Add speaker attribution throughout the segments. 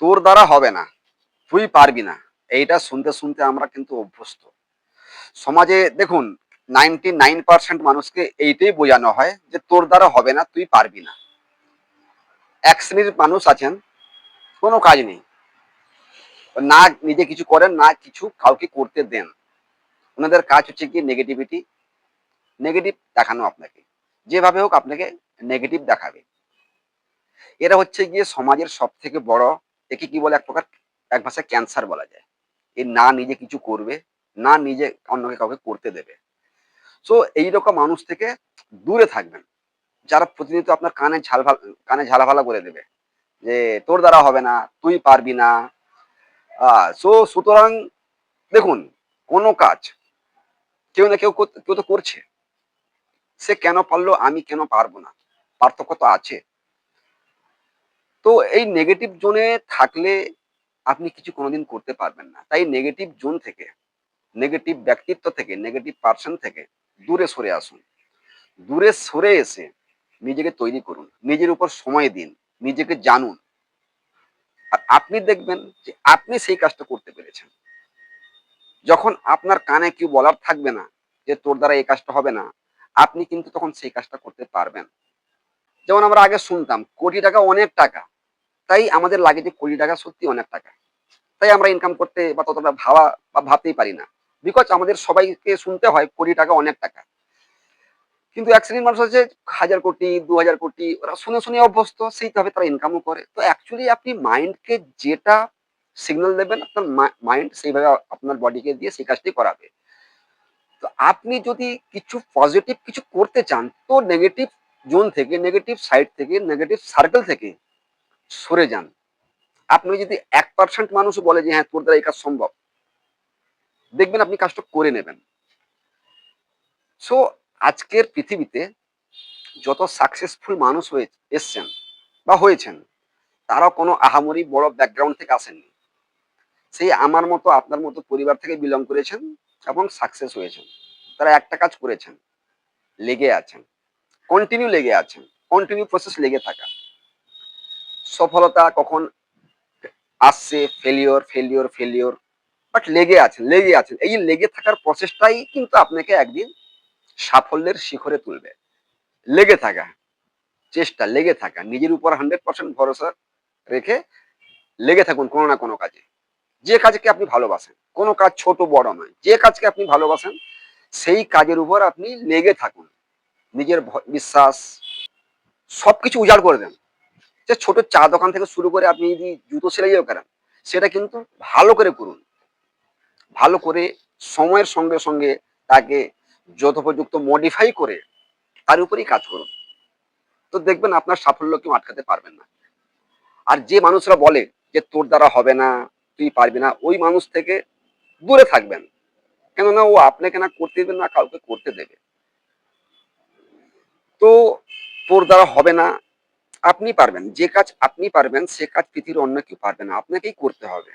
Speaker 1: তোর দ্বারা হবে না, তুই পারবি না। এইটা শুনতে শুনতে আমরা কিন্তু অভ্যস্ত। সমাজে দেখুন নাইনটি নাইন পার্সেন্ট মানুষকে এইটাই বোঝানো হয় যে তোর দ্বারা হবে না, তুই পারবি না। এক শ্রেণির মানুষ আছেন, কোনো কাজ নেই। না নিজে কিছু করেন, না কিছু কাউকে করতে দেন। ওনাদের কাজ হচ্ছে কি নেগেটিভিটি নেগেটিভ দেখানো আপনাকে। যেভাবে হোক আপনাকে নেগেটিভ দেখাবে। এরা হচ্ছে গিয়ে সমাজের সব থেকে বড় একে কি বলে এক প্রকার, এক ভাষায় ক্যান্সার বলা যায়। এ না নিজে কিছু করবে, না নিজে অন্যকে কাউকে করতে দেবে। সো এইরকম মানুষ থেকে দূরে থাকবেন। যারা প্রতিনিয়ত আপনার কানে ঝাল কানে ঝালাফালা করে দেবে যে, তোর দ্বারা হবে না, তুই পারবি না। সো সুতরাং দেখুন, কোনো কাজ কেউ না কেউ কেউ তো করছে। সে কেন পারল, আমি কেন পারব না? পার্থক্য তো আছে। তো এই নেগেটিভ জোনে থাকলে আপনি কিছু কোনোদিন করতে পারবেন না। তাই নেগেটিভ জোন থেকে নেগেটিভ ব্যক্তিত্ব থেকে নেগেটিভ পার্সন থেকে দূরে সরে আসুন। দূরে সরে এসে নিজেকে তৈরি করুন। নিজের উপর সময় দিন। নিজেকে জানুন। আর আপনি দেখবেন যে আপনি সেই কাজটা করতে পেরেছেন। যখন আপনার কানে কেউ বলার থাকবে না যে তোর দ্বারা এই কাজটা হবে না, আপনি কিন্তু তখন সেই কাজটা করতে পারবেন। যেমন আমরা আগে শুনতাম, কোটি টাকা অনেক টাকা। তাই আমাদের লাগে যে কোটি টাকা সত্যি অনেক টাকা। তাই আমরা ইনকাম করতে বা ততটা ভাবা বা ভাবতেই পারি না। বিকজ আমাদের সবাইকে শুনতে হয় কোটি টাকা অনেক টাকা। কিন্তু এক শ্রেণির মানুষ আছে, হাজার কোটি, দু হাজার কোটি, ওরা শুনে শুনে অভ্যস্ত, সেইভাবে তারা ইনকামও করে। তো অ্যাকচুয়ালি আপনি মাইন্ডকে যেটা সিগন্যাল দেবেন, আপনার মাইন্ড সেইভাবে আপনার বডিকে দিয়ে সেই কাজটি করাবে। তো আপনি যদি কিছু পজিটিভ কিছু করতে চান, তো নেগেটিভ জোন থেকে নেগেটিভ সাইড থেকে নেগেটিভ সার্কেল থেকে সরে যান। আপনি যদি এক পার্সেন্ট মানুষ বলে যে হ্যাঁ তোর দ্বারা এই কাজ সম্ভব। দেখবেন আপনি কাজটা করে নেবেন। সো আজকের পৃথিবীতে যত সাকসেসফুল মানুষ হয়ে এসছেন বা হয়েছেন তারা কোনো আহামরি বড় ব্যাকগ্রাউন্ড থেকে আসেননি। সেই আমার মতো, আপনার মতো পরিবার থেকে বিলং করেছেন এবং সাকসেস হয়েছেন। তারা একটা কাজ করেছেন, লেগে আছেন। কন্টিনিউ লেগে আছেন। কন্টিনিউ প্রসেস লেগে থাকা। সফলতা কখন আসছে ফেলিওর ফেলিওর ফেলিওর বাট লেগে আছেন লেগে আছেন। এই লেগে থাকার প্রচেষ্টাই কিন্তু আপনাকে একদিন সাফল্যের শিখরে তুলবে। লেগে থাকা, চেষ্টা, লেগে থাকা, নিজের উপর হান্ড্রেড পার্সেন্ট ভরসা রেখে লেগে থাকুন কোনো না কোনো কাজে। যে কাজকে আপনি ভালোবাসেন, কোনো কাজ ছোট, বড় নয়, যে কাজকে আপনি ভালোবাসেন, সেই কাজের উপর আপনি লেগে থাকুন। নিজের বিশ্বাস, সবকিছু উজাড় করে দেন। যে ছোট চা দোকান থেকে শুরু করে আপনি যদি জুতো সেলাইও করেন, সেটা কিন্তু ভালো করে করুন। ভালো করে সময়ের সঙ্গে সঙ্গে তাকে যথোপযুক্ত মডিফাই করে তার উপরেই কাজ করুন। তো দেখবেন আপনার সাফল্য কেউ আটকাতে পারবেন না। আর যে মানুষরা বলে যে তোর দ্বারা হবে না, তুই পারবি না, ওই মানুষ থেকে দূরে থাকবেন। কেননা ও আপনাকে না করতে দেবে না, কাউকে করতে দেবে। তো তোর দ্বারা হবে না আপনি পারবেন, যে কাজ আপনি পারবেন, সে কাজ পৃথিবীর অন্য কেউ পারবে না। আপনাকেই করতে হবে।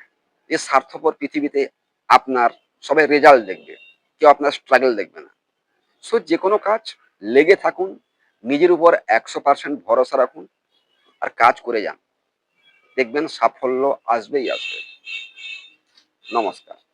Speaker 1: এই স্বার্থপর পৃথিবীতে আপনার সবাই রেজাল্ট দেখবে, কেউ আপনার স্ট্রাগল দেখবে না। সো যে কোনো কাজ লেগে থাকুন, নিজের উপর একশো পার্সেন্ট ভরসা রাখুন আর কাজ করে যান। দেখবেন সাফল্য আসবেই আসবে। নমস্কার।